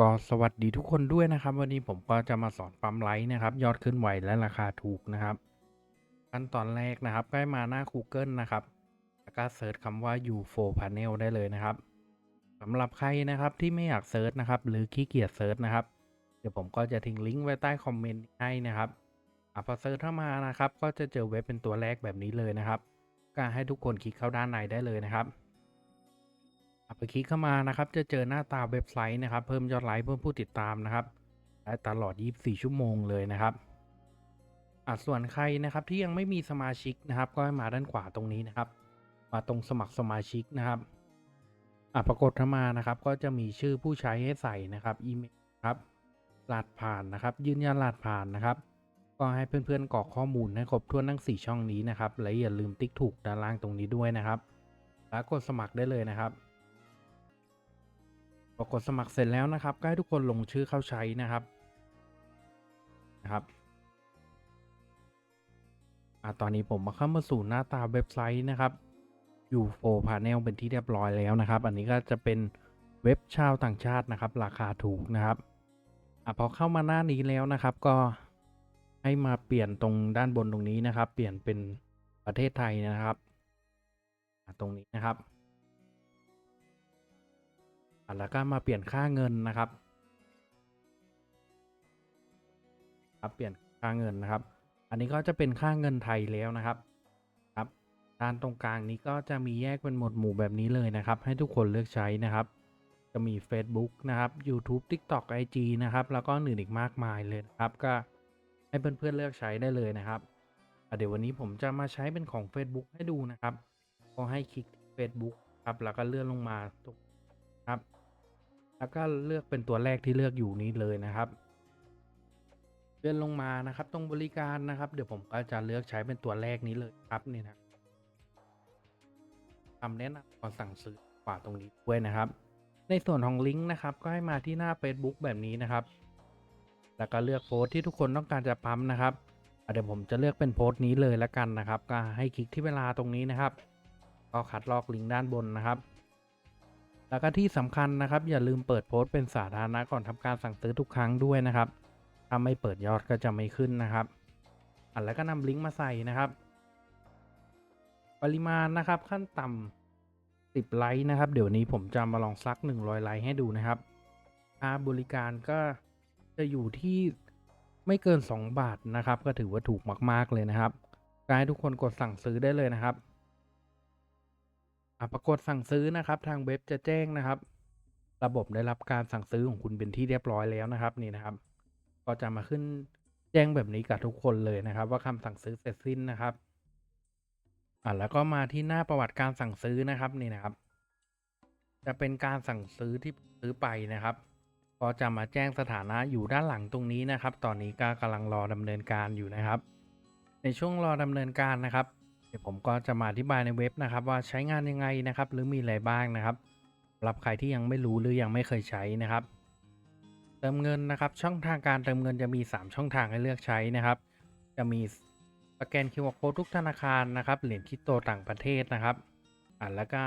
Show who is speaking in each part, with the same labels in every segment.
Speaker 1: ก็สวัสดีทุกคนด้วยนะครับ วันนี้ผมก็จะมาสอนปั๊มไลท์นะครับ ยอดขึ้นไวและราคาถูกนะครับขั้นตอนแรกนะครับก็ให้มาหน้า Google นะครับแล้วก็เซิร์ชคำว่า U4 Panel ได้เลยนะครับสำหรับใครนะครับที่ไม่อยากเซิร์ชนะครับ หรือขี้เกียจเซิร์ชนะครับ เดี๋ยวผมก็จะทิ้งลิงก์ไว้ใต้คอมเมนต์ให้นะครับอพอเซิร์ชเข้ามานะครับ ก็จะเจอเว็บเป็นตัวแรกแบบนี้เลยนะครับ ก็ให้ทุกคนคลิกเข้าด้านในได้เลยนะครับ ไปคลิกเข้ามานะครับ จะเจอหน้าตาเว็บไซต์นะครับ เพิ่มยอดไลค์เพิ่มผู้ติดตามนะครับได้ตลอด 24 ชั่วโมงเลยนะครับอะส่วนใครนะครับที่ยังไม่มีสมาชิกนะครับ ก็ให้มาด้านขวาตรงนี้นะครับ มาตรงสมัครสมาชิกนะครับอะปรากฏเข้ามานะครับ ก็จะมีชื่อผู้ใช้ให้ใส่นะครับอีเมลครับรหัสผ่านนะครับ ยืนยันรหัสผ่านนะครับ ก็ให้เพื่อนๆกรอกข้อมูลให้ครบถ้วนทั้ง 4 ช่องนี้นะครับ และอย่าลืมติ๊กถูกด้านล่างตรงนี้ด้วยนะครับ แล้วกดสมัครได้เลยนะครับ อกดสมัครเสร็จแล้วนะครับ ก็ให้ทุกคนลงชื่อเข้าใช้นะครับนะครับอะตอนนี้ผมมาเข้ามาสู่หน้าตาเว็บไซต์นะครับอยู่โฟพาเป็นที่เรียบร้อยแล้วนะครับ อันนี้ก็จะเป็นเว็บชาวต่างชาตินะครับ ราคาถูกนะครับอะพอเข้ามาหน้านี้แล้วนะครับก็ให้มาเปลี่ยนตรงด้านบนตรงนี้นะครับ เปลี่ยนเป็นประเทศไทยนะครับ ตรงนี้นะครับ แล้วก็มาเปลี่ยนค่าเงินนะครับครับเปลี่ยนค่าเงินนะครับ อันนี้ก็จะเป็นค่าเงินไทยแล้วนะครับครับด้านตรงกลางนี้ก็จะมีแยกเป็นหมวดหมู่แบบนี้เลยนะครับ ให้ทุกคนเลือกใช้นะครับ จะมี Facebook นะครับ YouTube TikTok IG นะครับ แล้วก็อื่นอีกมากมายเลยนะครับ ก็ให้เพื่อนๆเลือกใช้ได้เลยนะครับเดี๋ยววันนี้ผมจะมาใช้เป็นของ Facebook ให้ดูนะครับ ก็ให้คลิก Facebook ครับ แล้วก็เลื่อนลงมาตรงครับ แล้วก็เลือกเป็นตัวแรกที่เลือกอยู่นี้เลยนะครับเลื่อนลงมานะครับ ตรงบริการนะครับ เดี๋ยวผมก็จะเลือกใช้เป็นตัวแรกนี้เลยครับนี่นะคำแนะนำก่อนสั่งซื้อกว่าตรงนี้ด้วยนะครับ ในส่วนของลิงก์นะครับ ก็ให้มาที่หน้า Facebook แบบนี้นะครับ แล้วก็เลือกโพสต์ที่ทุกคนต้องการจะปั๊มนะครับเดี๋ยวผมจะเลือกเป็นโพสต์นี้เลยละกันนะครับ ก็ให้คลิกที่เวลาตรงนี้นะครับ ก็คัดลอกลิงก์ด้านบนนะครับ แล้วก็ที่สำคัญนะครับ อย่าลืมเปิดโพสต์เป็นสาธารณะก่อนทำการสั่งซื้อทุกครั้งด้วยนะครับ ถ้าไม่เปิดยอดก็จะไม่ขึ้นนะครับอะแล้วก็นำลิงก์มาใส่นะครับ ปริมาณนะครับขั้นต่ำ10 ไลค์นะครับ เดี๋ยวนี้ผมจะมาลองซัก 100 ไลค์ให้ดูนะครับค่าบริการก็จะอยู่ที่ไม่เกิน 2 บาทนะครับ ก็ถือว่าถูกมาก ๆ เลยนะครับก็ให้ทุกคนกดสั่งซื้อได้เลยนะครับ ปรากฏสั่งซื้อนะครับ ทางเว็บจะแจ้งนะครับ ระบบได้รับการสั่งซื้อของคุณเป็นที่เรียบร้อยแล้วนะครับนี่นะครับ ก็จะมาขึ้นแจ้งแบบนี้กับทุกคนเลยนะครับ ว่าคำสั่งซื้อเสร็จสิ้นนะครับอะแล้วก็มาที่หน้าประวัติการสั่งซื้อนะครับนี่นะครับ จะเป็นการสั่งซื้อที่ซื้อไปนะครับก็จะมาแจ้งสถานะอยู่ด้านหลังตรงนี้นะครับ ตอนนี้ก็กำลังรอดำเนินการอยู่นะครับ ในช่วงรอดำเนินการนะครับ ดี๋ยวผมก็จะมาอธิบายในเว็บนะครับ ว่าใช้งานยังไงนะครับ หรือมีอะไรบ้างนะครับสำหรับใครที่ยังไม่รู้หรือยังไม่เคยใช้นะครับ เติมเงินนะครับ ช่องทางการเติมเงินจะมี 3 ช่องทางให้เลือกใช้นะครับ จะมีสแกน QR Code ทุกธนาคารนะครับ เหรียญคริปโตต่างประเทศนะครับอ่าแล้วก็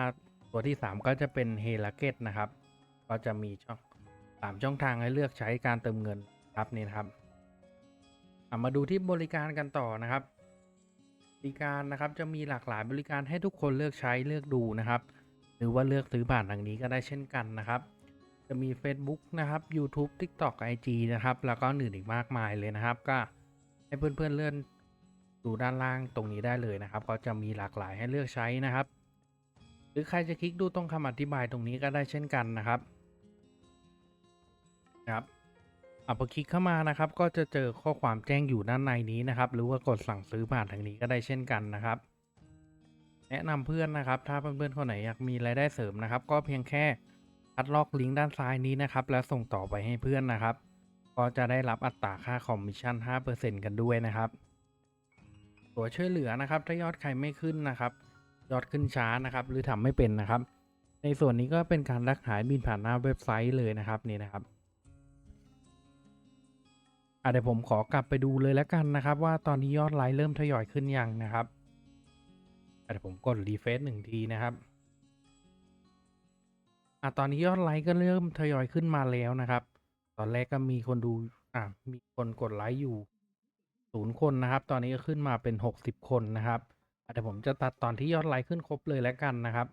Speaker 1: ตัวที่ 3 ก็จะเป็นเฮล a เกตนะครับ ก็จะมีช่องสามช่องทางให้เลือกใช้การเติมเงินครับนี่นะครับมาดูที่บริการกันต่อนะครับ บริการนะครับจะมีหลากหลายบริการให้ทุกคนเลือกใช้เลือกดูนะครับ หรือว่าเลือกซื้อผ่านทางนี้ก็ได้เช่นกันนะครับ จะมี Facebook นะครับ YouTube TikTok IG นะครับ แล้วก็อื่นอีกมากมายเลยนะครับ ก็ให้เพื่อนๆเลื่อนดูด้านล่างตรงนี้ได้เลยนะครับ ก็จะมีหลากหลายให้เลือกใช้นะครับ หรือใครจะคลิกดูตรงคำอธิบายตรงนี้ก็ได้เช่นกันนะครับนะครับ อะพอคลิกเข้ามานะครับก็จะเจอข้อความแจ้งอยู่ด้านในนี้นะครับ หรือว่ากดสั่งซื้อผ่านทางนี้ก็ได้เช่นกันนะครับ แนะนำเพื่อนนะครับ ถ้าเพื่อนๆคนไหนอยากมีรายได้เสริมนะครับ ก็เพียงแค่คัดลอกลิงก์ด้านซ้ายนี้นะครับ แล้วส่งต่อไปให้เพื่อนนะครับ ก็จะได้รับอัตราค่าคอมมิชชั่น 5%กันด้วยนะครับตัวช่วยเหลือนะครับ ถ้ายอดใครไม่ขึ้นนะครับ ยอดขึ้นช้านะครับ หรือทำไม่เป็นนะครับ ในส่วนนี้ก็เป็นการรักหายบินผ่านหน้าเว็บไซต์เลยนะครับนี่นะครับ เดี๋ยวผมขอกลับไปดูเลยแล้วกันนะครับ ว่าตอนนี้ยอดไลค์เริ่มทยอยขึ้นยังนะครับเดี๋ยวผมกดรีเฟซหนึ่งทีนะครับอะตอนนี้ยอดไลค์ก็เริ่มทยอยขึ้นมาแล้วนะครับ ตอนแรกก็มีคนดูอ่ามีคนกดไลค์อยู่0คนนะครับ ตอนนี้ก็ขึ้นมาเป็น 60 คนนะครับเดี๋ยวผมจะตัดตอนที่ยอดไลค์ขึ้นครบเลยแล้วกันนะครับ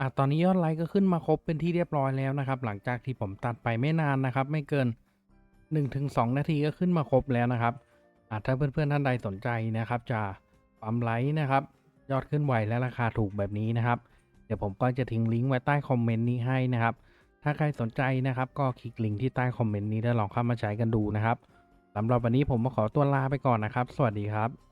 Speaker 1: อะตอนนี้ยอดไลค์ก็ขึ้นมาครบเป็นที่เรียบร้อยแล้วนะครับ หลังจากที่ผมตัดไปไม่นานนะครับ ไม่เกิน 1-2 นาทีก็ขึ้นมาครบแล้วนะครับอาจถ้าเพื่อนๆท่านใดสนใจนะครับ จะปั๊มไลค์นะครับ ยอดขึ้นไวและราคาถูกแบบนี้นะครับ เดี๋ยวผมก็จะทิ้งลิงก์ไว้ใต้คอมเมนต์นี้ให้นะครับ ถ้าใครสนใจนะครับก็คลิกลิงก์ที่ใต้คอมเมนต์นี้แล้วลองเข้ามาใช้กันดูนะครับสำหรับวันนี้ผมมาขอตัวลาไปก่อนนะครับ สวัสดีครับ